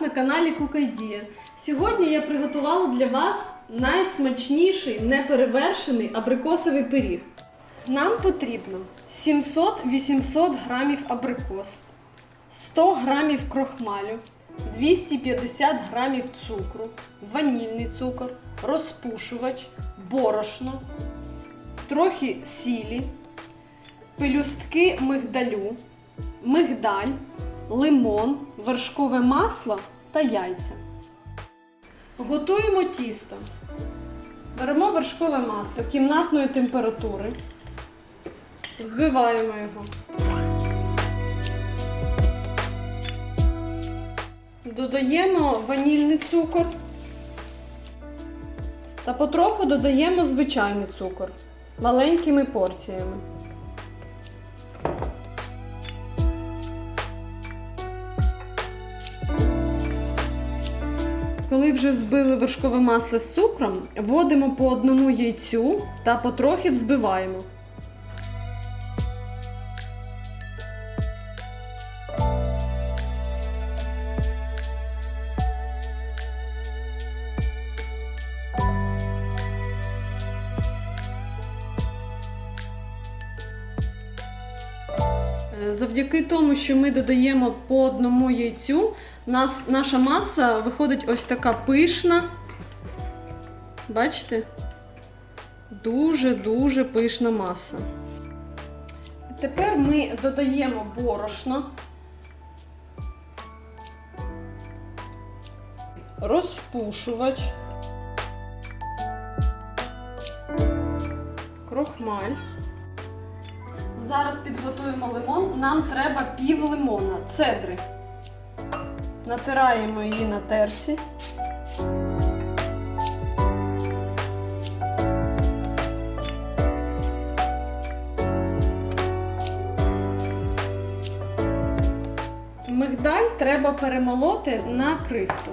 на каналі Кукайдія. Сьогодні я приготувала для вас найсмачніший неперевершений абрикосовий пиріг. Нам потрібно 700-800 грамів абрикос, 100 грамів крохмалю, 250 грамів цукру, ванільний цукор, розпушувач, борошно, трохи сілі, пелюстки мигдалю, мигдаль, лимон, вершкове масло та яйця. Готуємо тісто. Беремо вершкове масло кімнатної температури, взбиваємо його. Додаємо ванільний цукор та потроху додаємо звичайний цукор маленькими порціями. Коли вже збили вершкове масло з цукром, вводимо по одному яйцю та потрохи взбиваємо. Завдяки тому, що ми додаємо по одному яйцю, нас, наша маса виходить ось така пишна. Бачите? Дуже-дуже пишна маса. Тепер ми додаємо борошно, розпушувач, крохмаль. Зараз підготуємо лимон. Нам треба пів лимона, цедри. Натираємо її на терці. Мигдаль треба перемолоти на крихту.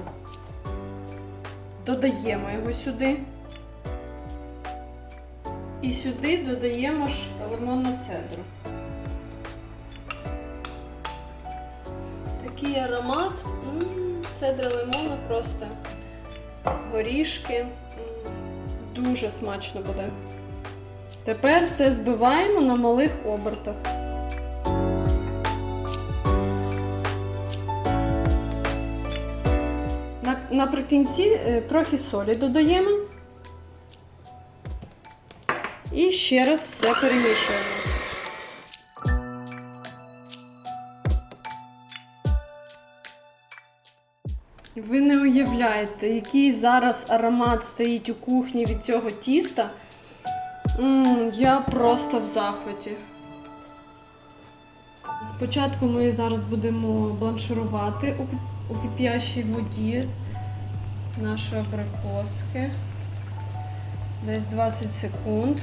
Додаємо його сюди. І сюди додаємо ж лимонну цедру. Такий аромат. М, Цедра лимону просто горішки. М, Дуже смачно буде. Тепер все збиваємо на малих обертах. Наприкінці е, трохи солі додаємо. І ще раз все перемішуємо. Ви не уявляєте, який зараз аромат стоїть у кухні від цього тіста. М, я просто в захваті. Спочатку ми зараз будемо бланширувати у кип'ящій воді наші абрикоски. Десь 20 секунд.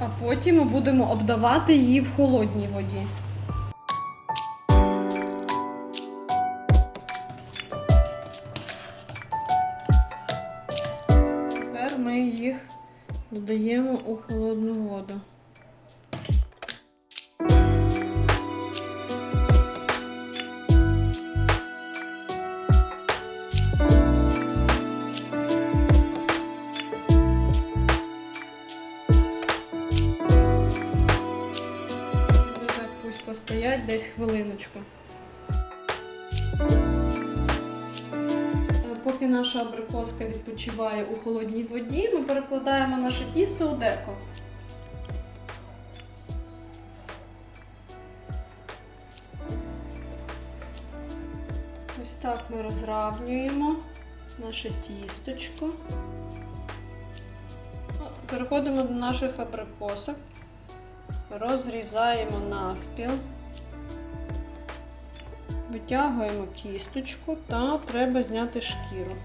А потім ми будемо обдавати її в холодній воді. Тепер ми їх додаємо у холодну воду. Десь хвилиночку. Е, Поки наша абрикоска відпочиває у холодній воді, ми перекладаємо наше тісто у деко. Ось так ми розравнюємо наше тісточко. Переходимо до наших абрикосок. Розрізаємо навпіл. Витягуємо кісточку та треба зняти шкіру.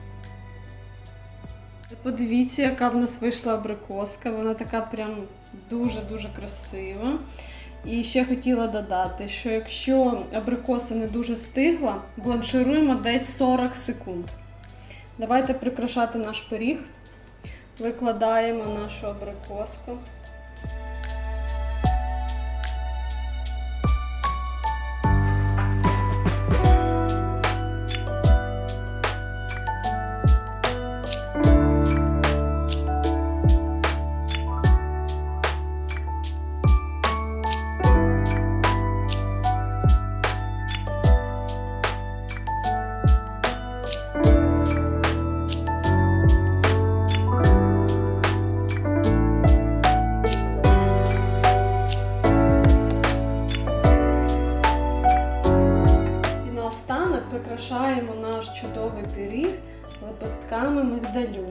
Подивіться, яка в нас вийшла абрикоска. Вона така прям дуже-дуже красива. І ще хотіла додати, що якщо абрикоса не дуже стигла, бланшируємо десь 40 секунд. Давайте прикрашати наш пиріг. Викладаємо нашу абрикоску. Пиріг лепестками мигдалю.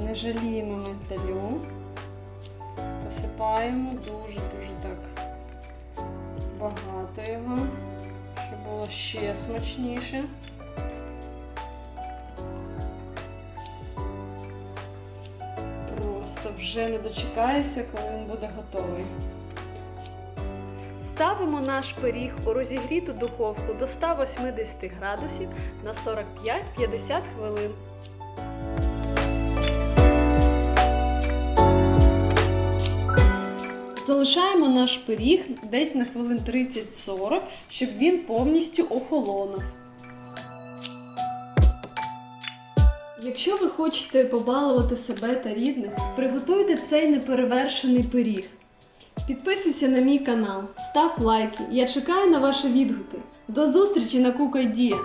Не жаліємо мигдалю. Посипаємо дуже-дуже так багато його, щоб було ще смачніше. Просто вже не дочекаюся, коли він буде готовий. Ставимо наш пиріг у розігріту духовку до 180 градусів на 45-50 хвилин. Залишаємо наш пиріг десь на хвилин 30-40, щоб він повністю охолонув. Якщо ви хочете побалувати себе та рідних, приготуйте цей неперевершений пиріг. Підписуйся на мій канал, став лайки. Я чекаю на ваші відгуки. До зустрічі на Кукайдія!